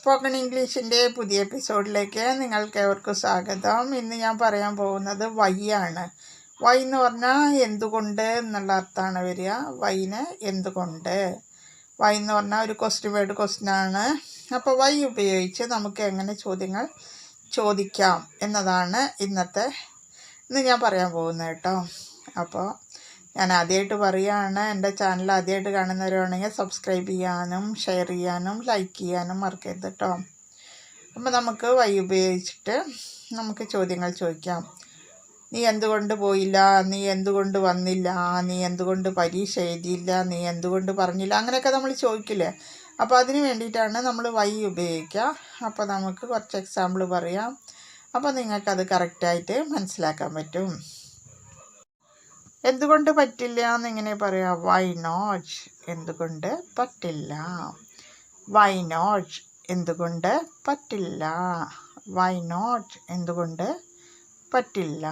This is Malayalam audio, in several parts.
സ്പോക്കൺ ഇംഗ്ലീഷിന്റെ പുതിയ എപ്പിസോഡിലേക്ക് നിങ്ങൾക്ക് ഏവർക്കും സ്വാഗതം. ഇന്ന് ഞാൻ പറയാൻ പോകുന്നത് വൈ ആണ്. വൈ എന്ന് പറഞ്ഞാൽ എന്തുകൊണ്ട് എന്നുള്ള അർത്ഥമാണ് വരിക. വൈന് എന്തുകൊണ്ട്? വൈ എന്ന് പറഞ്ഞാൽ ഒരു ക്വസ്റ്റ്യൻ വേർഡ് ക്വസ്റ്റ്യൻ ആണ്. അപ്പോൾ വൈ ഉപയോഗിച്ച് നമുക്ക് എങ്ങനെ ചോദ്യങ്ങൾ ചോദിക്കാം എന്നതാണ് ഇന്നത്തെ ഇന്ന് ഞാൻ പറയാൻ പോകുന്നത് കേട്ടോ. അപ്പോൾ ഞാൻ ആദ്യമായിട്ട് പറയുകയാണ് എന്റെ ചാനൽ ആദ്യമായിട്ട് കാണുന്നവരാണെങ്കിൽ സബ്സ്ക്രൈബ് ചെയ്യാനും ഷെയർ ചെയ്യാനും ലൈക്ക് ചെയ്യാനും മറക്കരുത് കേട്ടോ അപ്പോൾ നമുക്ക് വൈ ഉപയോഗിച്ചിട്ട് നമുക്ക് ചോദ്യങ്ങൾ ചോദിക്കാം. നീ എന്തുകൊണ്ട് പോയില്ല? നീ എന്തുകൊണ്ട് വന്നില്ല? നീ എന്തുകൊണ്ട് പരീക്ഷ എഴുതിയില്ല? നീ എന്തുകൊണ്ട് പറഞ്ഞില്ല? അങ്ങനെയൊക്കെ നമ്മൾ ചോദിക്കില്ലേ? അപ്പോൾ അതിന് വേണ്ടിയിട്ടാണ് നമ്മൾ വൈ ഉപയോഗിക്കുക. അപ്പോൾ നമുക്ക് കുറച്ച് എക്സാമ്പിൾ പറയാം. അപ്പോൾ നിങ്ങൾക്കത് കറക്റ്റായിട്ട് മനസ്സിലാക്കാൻ പറ്റും. എന്തുകൊണ്ട് പറ്റില്ല എന്നിങ്ങനെ പറയാം വൈ നോട്ട് എന്തുകൊണ്ട് പറ്റില്ല. വൈ നോട്ട് എന്തുകൊണ്ട് പറ്റില്ല. വൈ നോട്ട് എന്തുകൊണ്ട് പറ്റില്ല.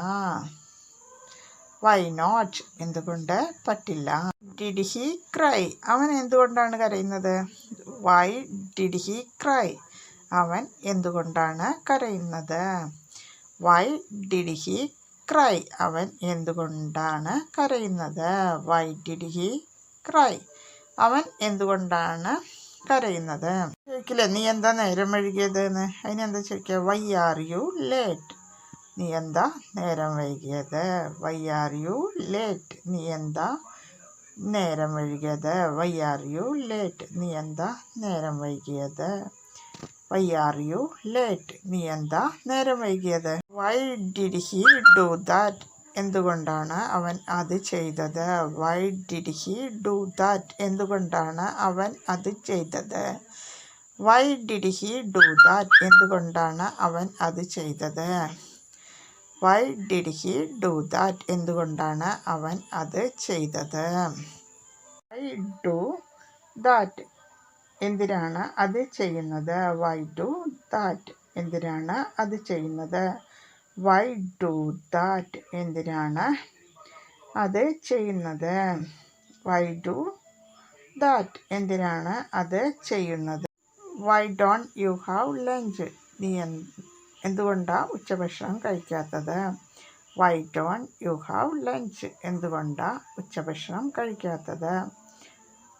വൈ നോട്ട് എന്തുകൊണ്ട് പറ്റില്ല. ഡിഡ് ഹി ക്രൈ അവൻ എന്തുകൊണ്ടാണ് കരയുന്നത്? വൈ ഡിഡ് ഹി ക്രൈ അവൻ എന്തുകൊണ്ടാണ് കരയുന്നത്? വൈ ഡിഡ് ഹി ക്രൈ അവൻ എന്തുകൊണ്ടാണ് കരയുന്നത്? വൈ ഡിഡ് ഹി ക്രൈ അവൻ എന്തുകൊണ്ടാണ് കരയുന്നത്? ചോദിക്കില്ലേ നീ എന്താ നേരം വൈകിയത് എന്ന് അതിനെന്താ ചോദിക്കുക? വൈ ആർ യു ലേറ്റ് നീ എന്താ നേരം വൈകിയത്? വൈ ആർ യു ലേറ്റ് നീ എന്താ നേരം വൈകിയത്? വൈ ആർ യു ലേറ്റ് നീ എന്താ നേരം വൈകിയത്? വൈ ആർ യു ലേറ്റ് നീ എന്താ നേരം വൈകിയത്? Why did he do that എന്തുകൊണ്ടാണ് അവൻ അത് ചെയ്തത്? Why did he do that എന്തുകൊണ്ടാണ് അവൻ അത് ചെയ്തത്? Why did he do that എന്തുകൊണ്ടാണ് അവൻ അത് ചെയ്തത്? Why did he do that എന്തുകൊണ്ടാണ് അവൻ അത് ചെയ്തത്? വൈ ഡു ദാറ്റ് എന്തിനാണ് അത് ചെയ്യുന്നത്? വൈ ഡു ദാറ്റ് എന്തിനാണ് അത് ചെയ്യുന്നത്? വൈ ഡു ദാറ്റ് എന്തിനാണ് അത് ചെയ്യുന്നത്? വൈ ഡു ദാറ്റ് എന്തിനാണ് അത് ചെയ്യുന്നത്? Why don't you have lunch നീ എന്തുകൊണ്ടാണ് ഉച്ചഭക്ഷണം കഴിക്കാത്തത്? Why don't you have lunch എന്തുകൊണ്ടാണ് ഉച്ചഭക്ഷണം കഴിക്കാത്തത്?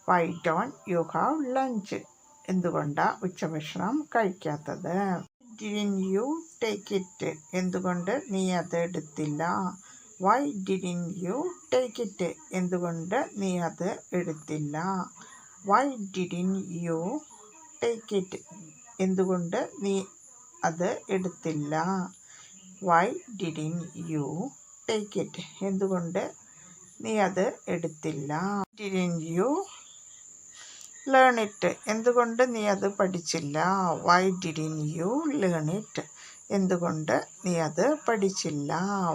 Why don't you have lunch എന്തുകൊണ്ടാണ് ഉച്ചഭക്ഷണം കഴിക്കാത്തത്? ഡിഡിൻ യു ടേക്ക് ഇറ്റ് എന്തുകൊണ്ട് നീ അത് എടുത്തില്ല? Why didn't you take it എന്തുകൊണ്ട് നീ അത് എടുത്തില്ല? Why didn't you take it എന്തുകൊണ്ട് നീ അത് എടുത്തില്ല? Why didn't you take it എന്തുകൊണ്ട് നീ അത് എടുത്തില്ല? ഡിഡിൻ യു ലേൺ ഇറ്റ് എന്തുകൊണ്ട് നീ അത് പഠിച്ചില്ല? Why didn't you learn it എന്തുകൊണ്ട് നീ അത് പഠിച്ചില്ല?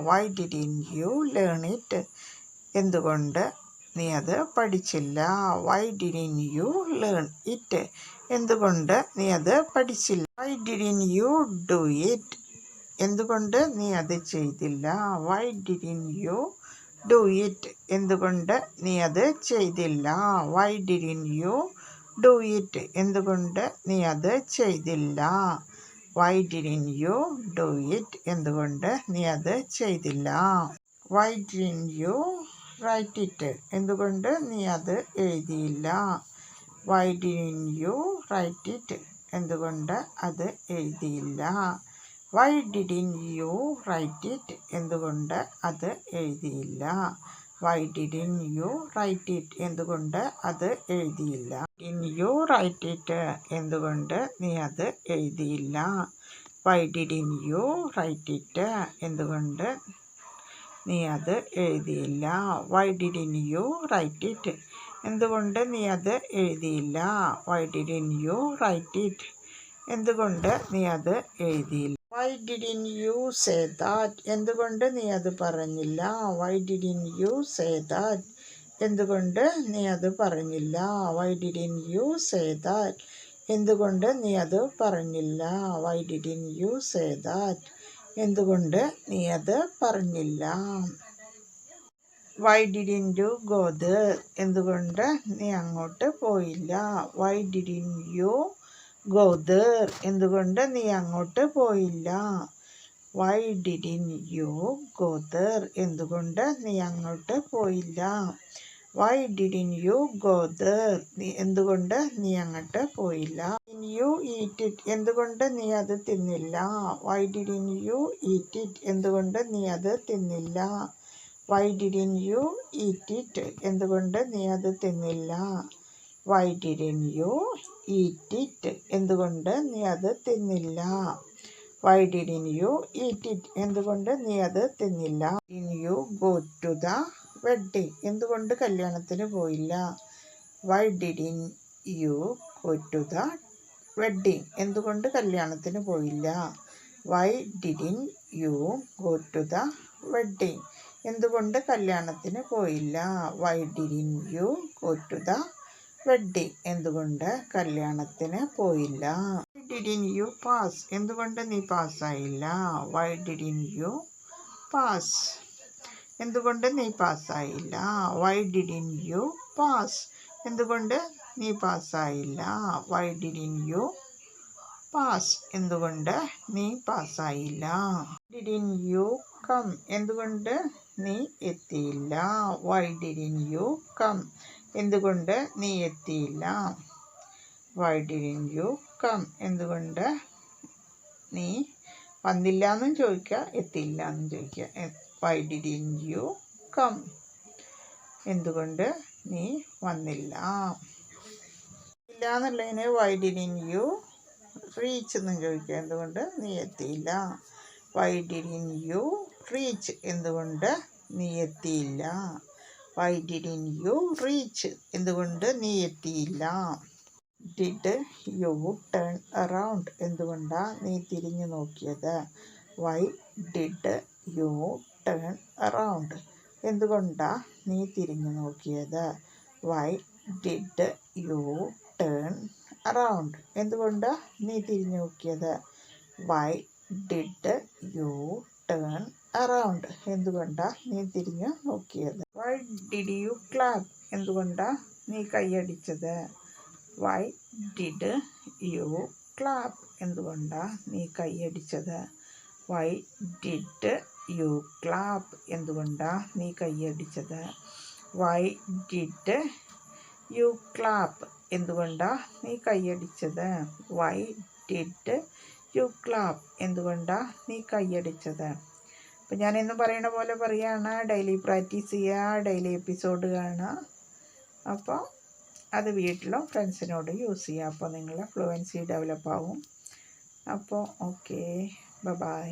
Why didn't you learn it എന്തുകൊണ്ട് നീ അത് പഠിച്ചില്ല? Why didn't you learn it എന്തുകൊണ്ട് നീ അത് പഠിച്ചില്ല? Why didn't you do it എന്തുകൊണ്ട് നീ അത് ചെയ്തില്ല? Why didn't you do it എന്തുകൊണ്ട് നീ അത് ചെയ്തില്ല? Why didn't you do it എന്തുകൊണ്ട് നീ അത് ചെയ്തില്ല? Why didn't you do it എന്തുകൊണ്ട് നീ അത് ചെയ്തില്ല? Why didn't you write it എന്തുകൊണ്ട് നീ അത് എഴുതിയില്ല? Why didn't you write it എന്തുകൊണ്ട് അത് എഴുതിയില്ല? Why didn't you write it എന്തുകൊണ്ട് അത് എഴുതിയില്ല? Why didn't you write it എന്തുകൊണ്ട് അത് എഴുതിയില്ല. ഇൻ യു റൈറ്റ് ഇറ്റ് എന്തുകൊണ്ട് നീ അത് എഴുതിയില്ല. Why didn't you write it എന്തുകൊണ്ട് നീ അത് എഴുതിയില്ല. Why didn't you write it എന്തുകൊണ്ട് നീ അത് എഴുതിയില്ല. Why didn't you write it എന്തുകൊണ്ട് നീ അത് എഴുതിയില്ല. Why didn't you say that എന്തുകൊണ്ട് നീ അത് പറഞ്ഞില്ല? Why didn't you say that എന്തുകൊണ്ട് നീ അത് പറഞ്ഞില്ല? Why didn't you say that എന്തുകൊണ്ട് നീ അത് പറഞ്ഞില്ല? Why didn't you say that എന്തുകൊണ്ട് നീ അത് പറഞ്ഞില്ല? വൈ ഡിഡിൻ യു ഗോദ് എന്തുകൊണ്ട് നീ അങ്ങോട്ട് പോയില്ല? Why didn't you go there എന്തുകൊണ്ട് നീ അങ്ങോട്ട് പോയില്ല? വൈ ഡിഡിൻ യു ഗോദർ എന്തുകൊണ്ട് നീ അങ്ങോട്ട് പോയില്ല? വൈ ഡിഡിൻ യു ഗോദർ നീ എന്തുകൊണ്ട് നീ അങ്ങോട്ട് പോയില്ല? യു ഈറ്റ് ഇറ്റ് എന്തുകൊണ്ട് നീ അത് തിന്നില്ല? Why didn't you eat it എന്തുകൊണ്ട് നീ അത് തിന്നില്ല? Why didn't you eat it എന്തുകൊണ്ട് നീ അത് തിന്നില്ല? Why didn't you eat it. എന്തുകൊണ്ട് നീ അത് തിന്നില്ല? Why didn't you eat it. എന്തുകൊണ്ട് നീ അത് തിന്നില്ല? In you go to the wedding. എന്തുകൊണ്ട് കല്യാണത്തിന് പോയില്ല? Why didn't you go to the wedding. എന്തുകൊണ്ട് കല്യാണത്തിന് പോയില്ല? Why didn't you go to the wedding. എന്തുകൊണ്ട് കല്യാണത്തിന് പോയില്ല? Why didn't you go to the wedding എന്തുകൊണ്ട് കല്യാണത്തിന് പോയില്ല? ഡിഡിൻ യു പാസ് എന്തുകൊണ്ട് നീ പാസ്സായില്ല? വൈ ഡിഡിൻ യു പാസ് എന്തുകൊണ്ട് നീ പാസ്സായില്ല? വൈ ഡിഡിൻ യു പാസ് എന്തുകൊണ്ട് നീ പാസ്സായില്ല? വൈ ഡിഡിൻ യു പാസ് എന്തുകൊണ്ട് നീ പാസ്സായില്ല? ഡിഡിൻ യു കം എന്തുകൊണ്ട് നീ എത്തിയില്ല? വൈ ഡിഡിൻ യു കം എന്തുകൊണ്ട് നീ എത്തിയില്ല വൈ ഡി യു കം എന്തുകൊണ്ട് നീ വന്നില്ല എന്നും ചോദിക്കുക എത്തിയില്ല എന്നും ചോദിക്കുക വൈ ഡി യു കം എന്തുകൊണ്ട് നീ വന്നില്ല? ഇല്ല എന്നുള്ളതിന് വൈ ഡി യു റീച്ച് എന്നും ചോദിക്കുക എന്തുകൊണ്ട് നീ എത്തിയില്ല? വൈ ഡി യു റീച്ച് എന്തുകൊണ്ട് നീ എത്തിയില്ല? Why didn't you reach. എന്തുകൊണ്ട് നീ എത്തിയില്ല? Did you turn around. എന്തുകൊണ്ടാണ് നീ തിരിഞ്ഞു നോക്കിയത്? Why did you turn around. എന്തുകൊണ്ടാണ് നീ തിരിഞ്ഞു നോക്കിയത്? Why did you turn around. എന്തുകൊണ്ടാണ് നീ തിരിഞ്ഞു നോക്കിയത്? Why did you turn around. എന്തുകൊണ്ടാണ് നീ തിരിഞ്ഞു നോക്കിയത്? വൈ ഡിഡ് യു ക്ലാപ്പ് എന്തുകൊണ്ടാണ് നീ കൈയടിച്ചത്? വൈ ഡിഡ് യു ക്ലാപ്പ് എന്തുകൊണ്ടാണ് നീ കൈയടിച്ചത്? വൈ ഡിഡ് യു ക്ലാപ്പ് എന്തുകൊണ്ടാണ് നീ കൈയടിച്ചത്? വൈ ഡിഡ് യു ക്ലാപ്പ് എന്തുകൊണ്ടാണ് നീ കൈയടിച്ചത്? വൈ ഡിഡ് യു ക്ലാപ്പ് എന്തുകൊണ്ടാണ് നീ കൈയടിച്ചത്? അപ്പം ഞാൻ ഇന്ന് പറയണ പോലെ പറയുകയാണ് ഡെയിലി പ്രാക്ടീസ് ചെയ്യുക ഡെയിലി എപ്പിസോഡ് കാണുക. അപ്പോൾ അത് വീട്ടിലും ഫ്രണ്ട്സിനോട് യൂസ് ചെയ്യുക. അപ്പോൾ നിങ്ങളുടെ ഫ്ലുവൻസി ഡെവലപ്പ് ആവും. അപ്പോൾ ഓക്കെ ബൈ